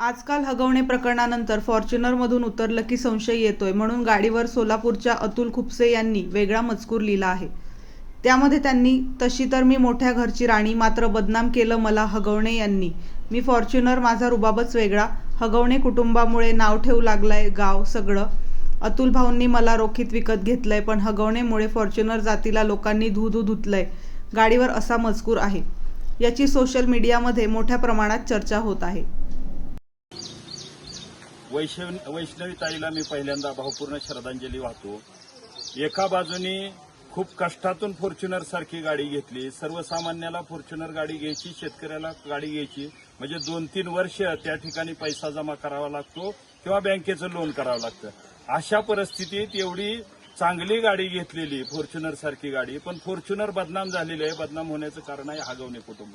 आजकाल हगवणे प्रकरणानंतर फॉर्च्युनरमधून उतरलं की संशय येतोय म्हणून गाडीवर सोलापूरच्या अतुल खुपसे यांनी वेगळा मजकूर लिहिला आहे. त्यामध्ये त्यांनी तशी तर मी मोठ्या घरची राणी मात्र बदनाम केलं मला हगवणे यांनी. मी फॉर्च्युनर माझा रुबाबच वेगळा. हगवणे कुटुंबामुळे नाव ठेवू लागलंय गाव सगळं. अतुल भाऊंनी मला रोखीत विकत घेतलंय पण हगवणेमुळे फॉर्च्युनर जातीला लोकांनी धू धू धुतलंय. गाडीवर असा मजकूर आहे. याची सोशल मीडियामध्ये मोठ्या प्रमाणात चर्चा होत आहे. वैष्णव वैष्णवी ताईला मी पहिल्यांदा भावपूर्ण श्रद्धांजली वाहतो. एका बाजूनी खूप कष्टातून फॉर्च्युनर सारखी गाडी घेतली. सर्वसामान्याला फॉर्च्युनर गाडी घ्यायची शेतकऱ्याला गाडी घ्यायची. म्हणजे दोन तीन वर्ष त्या ठिकाणी पैसा जमा करावा लागतो किंवा बँकेचं लोन करावं लागतं. अशा परिस्थितीत एवढी चांगली गाडी घेतलेली फॉर्च्युनर सारखी गाडी पण फॉर्च्युनर बदनाम झालेली आहे. बदनाम होण्याचं कारण आहे हागवणे कुटुंब.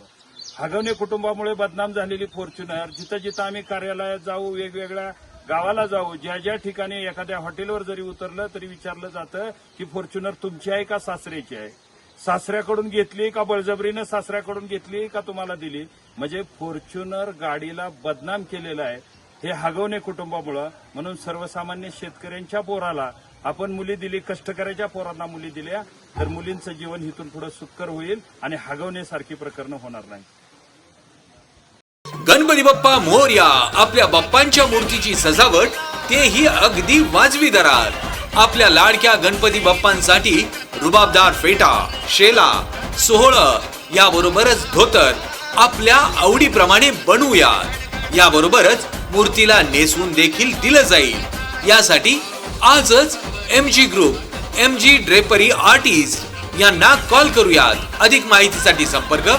हागवणे कुटुंबामुळे बदनाम झालेली फॉर्च्युनर जिथं जिथं आम्ही कार्यालयात जाऊ वेगवेगळ्या गावाला जाऊ ज्या ज्या ठिकाणी एखाद्या हॉटेलवर जरी उतरलं तरी विचारलं जातं की फॉर्च्युनर तुमची आहे का सासऱ्याची आहे? सासऱ्याकडून घेतली का बळजबरीनं सासऱ्याकडून घेतली का तुम्हाला दिली? म्हणजे फॉर्च्युनर गाडीला बदनाम केलेला आहे. हे हागवणे कुटुंबामुळं म्हणून सर्वसामान्य शेतकऱ्यांच्या पोराला आपण मुली दिली कष्टकऱ्याच्या पोरांना मुली दिल्या तर मुलींचं जीवन इथून पुढे सुकर होईल आणि हगवण्यासारखी प्रकरणं होणार नाही गणपती बाप्पा मोरया आपल्या बाप्पांच्या मूर्तीची सजावट तेही अगदी वाजवी दरात. आपल्या लाडक्या गणपती बाप्पांसाठी रुबाबदार फेटा शेला सोहळ याबरोबरच धोतर आपल्या आवडीप्रमाणे बनवूयात. याबरोबरच मूर्तीला नेसून देखील दिलं जाईल. यासाठी आजच M G group M G drapery artist यांना कॉल करूयात. अधिक माहितीसाठी संपर्क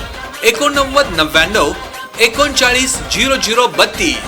एकोणनव्वद नव्याण्णव एकोणचाळीस झिरो झिरो बत्तीस.